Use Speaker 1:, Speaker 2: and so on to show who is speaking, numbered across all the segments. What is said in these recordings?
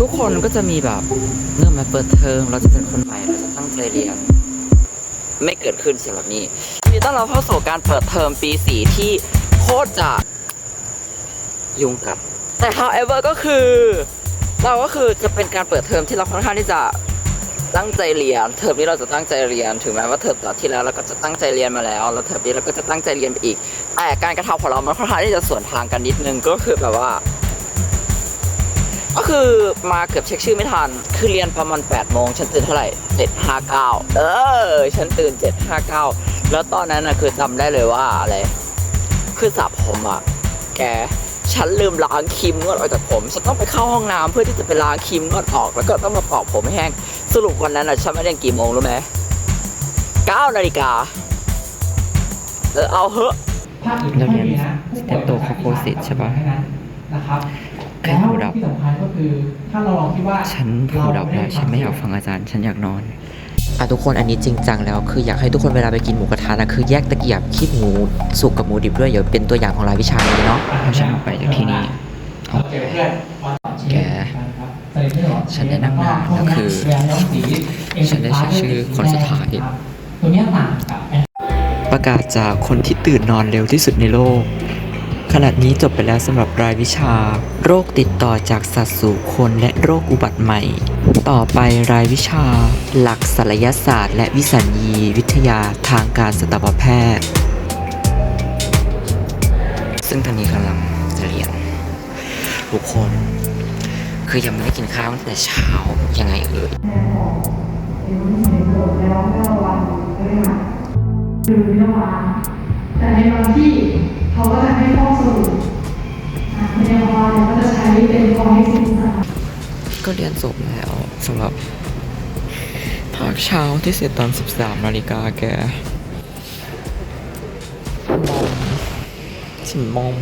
Speaker 1: ทุกคนก็จะมีแบบเนื่องมาเปิดเทอมเราจะเป็นคนใหม่เราจะตั้งใจเรียน ไม่เกิดขึ้นสิ่งแบบนี้ยินดีต้อนรับเข้าสู่การเปิดเทอมปีสี่ที่โคตรจะยุ่งกับ แต่ however ก็คือ เราก็คือจะเป็นการเปิดเทอมที่เราค่อนข้างที่จะตั้งใจเรียน เทอมนี้เราจะตั้งใจเรียน ถึงแม้ว่าเทอมต่อที่แล้วเราก็จะตั้งใจเรียนมาแล้ว แล้วเทอมนี้เราก็จะตั้งใจเรียนไปอีก แต่การกระทำของเรามันค่อนข้างที่จะสวนทางกันนิดนึงก็คือแบบว่า ก็คือมาเกือบเช็คชื่อไม่ทัน คือเรียนประมาณ8โมงฉันตื่นเท่าไหร่759 เออ ฉันตื่น 759 แล้วตอนนั้นนะคือจำได้เลยว่าอะไรคือสระผมอะ แกฉันลืมล้างครีมนวดออกจากผม ฉันต้องไปเข้าห้องน้ำเพื่อที่จะไปล้างครีมนวดออก แล้วก็ต้องมาปอกผมให้แห้ง สรุปวันนั้นอะฉันไม่เรียนกี่โมงรู้ไหม9นาฬิกาเออเอาเหอะ
Speaker 2: ภาคอีก
Speaker 1: เราเรียน
Speaker 2: ไม่มีะ
Speaker 1: Streptococcus ใช่ปะ
Speaker 2: แค่นั้นนะครับ
Speaker 1: ใคร หูดับ
Speaker 2: ที่สำคัญก็คือถ้าเราลองคิดว่า
Speaker 1: ฉันพูดดับแล้วฉันไม่อยากฟังอาจารย์ ฉันอยากนอนอะทุกคนอันนี้จริงจังแล้วคืออยากให้ทุกคนเวลาไปกินหมูกระทะนะคือแยกตะเกียบคีบหมูสุกกับหมูดิบด้วยเดี๋ยวเป็นตัวอย่างของรายวิชานี้เนาะเพราะฉันออกไปจากที่นี่
Speaker 2: โอเคเพื่อนวันต่อเชฟ
Speaker 1: แก
Speaker 2: นะครับสลิปที่หรอ
Speaker 1: ฉันได้นั่งนานแล้วคือ
Speaker 2: เรียนย้อมสี
Speaker 1: ฉันได้เช็คชื่อคนสุดท้าย
Speaker 2: ตัวเนี้ยต่างกับ
Speaker 1: ประกาศจากคนที่ตื่นนอนเร็วที่สุดในโลก ขณะนี้จบไปแล้วสำหรับรายวิชา โรคติดต่อจากสัตว์สู่คนและโรคอุบัติใหม่ ต่อไปรายวิชา หลักศัลยศาสตร์ และวิสัญญี วิทยาทางการสัตวแพทย์ ซึ่งตอนนี้กำลังจะเรียนทุกคน คือยังไม่ได้กินข้าวตั้งแต่เช้ายังไงเอ่ย
Speaker 3: หรือเนื้อหวาแต่ในบางที่ เขาก็จะให้ข้อสรุปอะในห้อหวานเนี่ยก็จะใช้เป็นข้อให้สิน
Speaker 1: ก็เรียนจบแล้วสำหรับภาคเช้าที่เสร็จตอน 13นาฬิกาแกมอมฉันมอม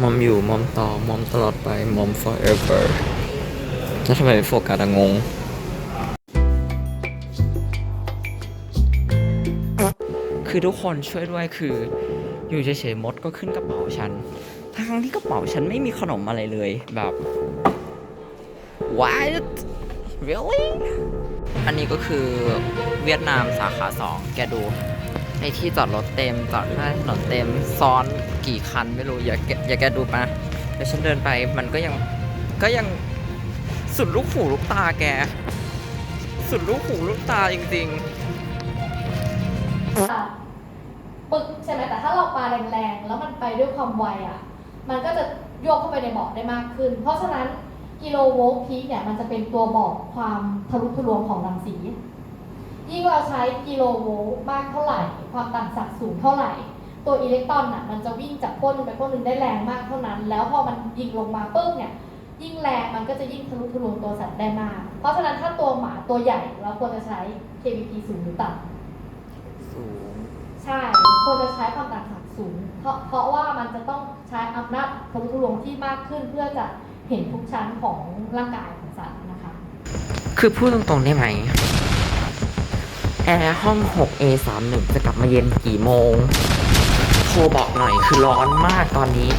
Speaker 1: มอมอยู่มอมต่อมอมตลอดไปมอม forever แล้วทำไมโฟกัสงง คือทุกคนช่วยด้วยคือ อยู่เฉยๆมดก็ขึ้นกระเป๋าฉันทั้งที่กระเป๋าฉันไม่มีขนมอะไรเลยแบบ what really อันนี้ก็คือเวียดนามสาขาสองแกดูในที่จอดรถเต็มจอดหน้าถนนเต็มซ้อนกี่คันไม่รู้ อย่าแกอย่าแกดูปะเดี๋ยวฉันเดินไปมันก็ยังก็ยังสุดลูกหูลูกตาแก สุดลูกหูลูกตาจริง ๆ
Speaker 4: ปึกใช่ไหมแต่ถ้าเราปาแรงๆ แล้วมันไปด้วยความไวอะ มันก็จะโยกเข้าไปในเบาะได้มากขึ้น เพราะฉะนั้นกิโลโวลต์พีคเนี่ยมันจะเป็นตัวบอกความทะลุทะลวงของรังสี ยิ่งเราใช้กิโลโวลต์มากเท่าไหร่ ความต่างศักย์สูงเท่าไหร่ ตัวอิเล็กตรอนน่ะมันจะวิ่งจากก้นหนึ่งไปก้นหนึ่งได้แรงมากเท่านั้น แล้วพอมันยิงลงมาปึ้งเนี่ยยิ่งแรงมันก็จะยิ่งทะลุทะลวงตัวสัตว์ได้มาก เพราะฉะนั้นถ้าตัวหมาตัวใหญ่เราควรจะใช้ KVP สูงหรือต่ำ
Speaker 1: สูง
Speaker 4: ใช่ควรจะใช้ความต่างศักย์สูง เพราะเพราะว่ามันจะต้องใช้อำนาจทะลุทะลวงที่มากขึ้นเพื่อจะเห็นทุกชั้นของร่างกายของสัตว์นะคะ
Speaker 1: คือพูดตรงๆได้ไหมแอร์ห้อง 6A31 จะกลับมาเย็นกี่โมง โทรบอกหน่อยคือร้อนมากตอนนี้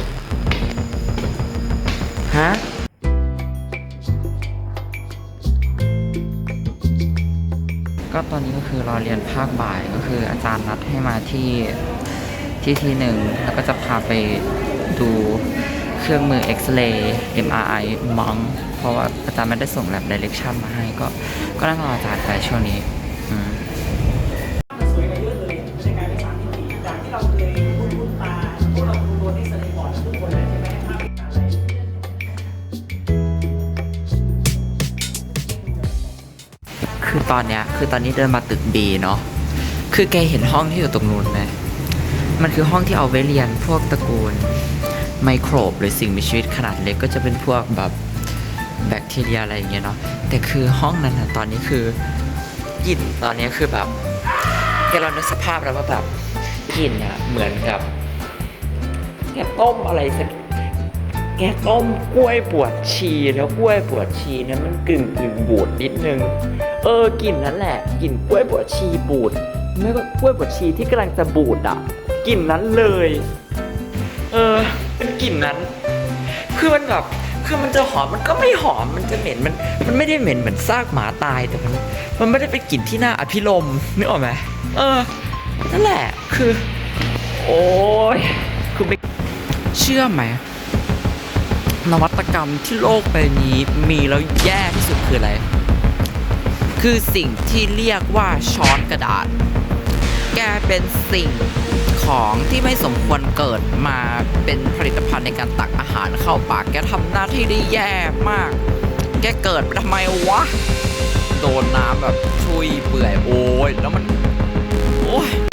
Speaker 1: ฮะ ก็ตอนนี้ก็คือรอเรียนภาคบ่ายก็คืออาจารย์นัดให้มาที่ที่ที่หนึ่งแล้วก็จะพาไปดูเครื่องมือเอ็กซเรย์ MRI มองเพราะว่าอาจารย์ไม่ได้ส่งแลบเดเรคชั่นมาให้ก็ก็นั่งรออาจารย์ไปช่วงนี้ อืม
Speaker 5: คือ
Speaker 1: ตอนเนี้ยคือตอนนี้เดินมาตึก B เนาะคือแกเห็นห้องที่อยู่ตรงนู้นไหมมันคือห้องที่เอาไว้เรียนพวกตระกูลไมโครบหรือสิ่งมีชีวิตขนาดเล็กก็จะเป็นพวกแบบแบคทีเรียอะไรอย่างเงี้ยเนาะแต่คือห้องนั้นนะตอนนี้คือกลิ่นตอนนี้คือแบบแกลองนึกสภาพแล้วว่าแบบกลิ่นเนี่ยเหมือนกับแกต้มอะไรสักแกต้มกล้วยปวดชีแล้วกล้วยปวดชีเนี่ยมันกึ่งกึ่งบูดนิดนึง เออกลิ่นนั้นแหละกลิ่นกล้วยปวชีบูดไม่ก็กล้วยปวชีที่กำลังจะบูดอะกลิ่นนั้นเลย เออเป็นกลิ่นนั้น คือมันแบบคือมันจะหอมมันก็ไม่หอมมันจะเหม็นมันมันไม่ได้เหม็นเหมือนซากหมาตายแต่มันมันไม่ได้ไปกลิ่นที่น่าอภิรมนึกออกไหมเออนั่นแหละคือ โอ้ยคือไปเชื่อไหมนวัตกรรมที่โลกใบนี้มีแล้วแย่ที่สุดคืออะไร คือสิ่งที่เรียกว่าช้อนกระดาษ แกเป็นสิ่งของที่ไม่สมควรเกิดมาเป็นผลิตภัณฑ์ในการตักอาหารเข้าปาก แกทำหน้าที่ได้แย่มาก แกเกิดมาทำไมวะ โดนน้ำแบบชุยเปื่อยโอ้ยแล้วมัน โอ้ย